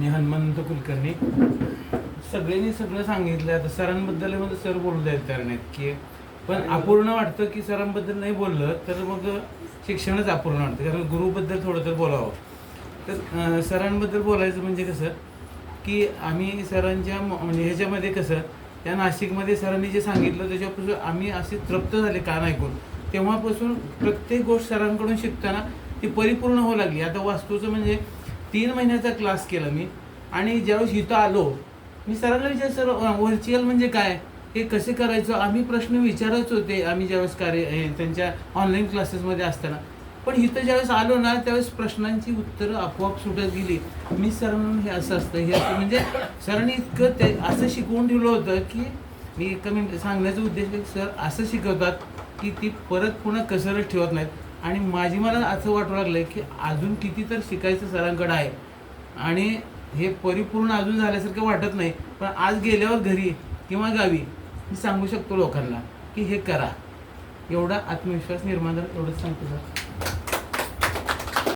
मी हनुमंत कुलकर्णी. सगळ्यांनी सगळं सांगितलं आता सरांबद्दल म्हणजे सर बोलू द्यायत कारण आहेत की. पण अपूर्ण वाटतं की सरांबद्दल नाही बोललं तर मग शिक्षणच अपूर्ण वाटतं. कारण गुरुबद्दल थोडं तर बोलावं. तर सरांबद्दल बोलायचं म्हणजे कसं की आम्ही सरांच्या म्हणजे ह्याच्यामध्ये कसं त्या नाशिकमध्ये सरांनी जे सांगितलं त्याच्यापासून आम्ही असे तृप्त झाले कान ऐकून. तेव्हापासून प्रत्येक गोष्ट सरांकडून शिकताना ती परिपूर्ण होऊ लागली. आता वास्तूचं म्हणजे तीन महिन्याचा क्लास केला मी. आणि ज्यावेळेस इथं आलो मी सरांना विचार सर व्हर्च्युअल म्हणजे काय? हे कसे करायचं? आम्ही प्रश्न विचारत होते आम्ही ज्यावेळेस कार्य हे त्यांच्या ऑनलाईन क्लासेसमध्ये असताना. पण इथं ज्यावेळेस आलो ना त्यावेळेस प्रश्नांची उत्तरं आपोआप सुटत गेली. मी सर म्हणून हे असं असतं हे असं म्हणजे सरांनी इतकं ते असं शिकवून ठेवलं होतं की मी कमी सांगण्याचा उद्देश सर असं शिकवतात की ती परत पुन्हा कसरत ठेवत नाहीत. आणि माझी मला असं वाटू लागलं की अजून किती तर शिकायचं सरांकडे आहे. आणि हे परिपूर्ण अजून झाल्यासारखं वाटत नाही पण आज गेल्यावर घरी किंवा गावी मी सांगू शकतो लोकांना की हे करा. एवढा आत्मविश्वास निर्माण झाला. एवढंच सांगतो सर.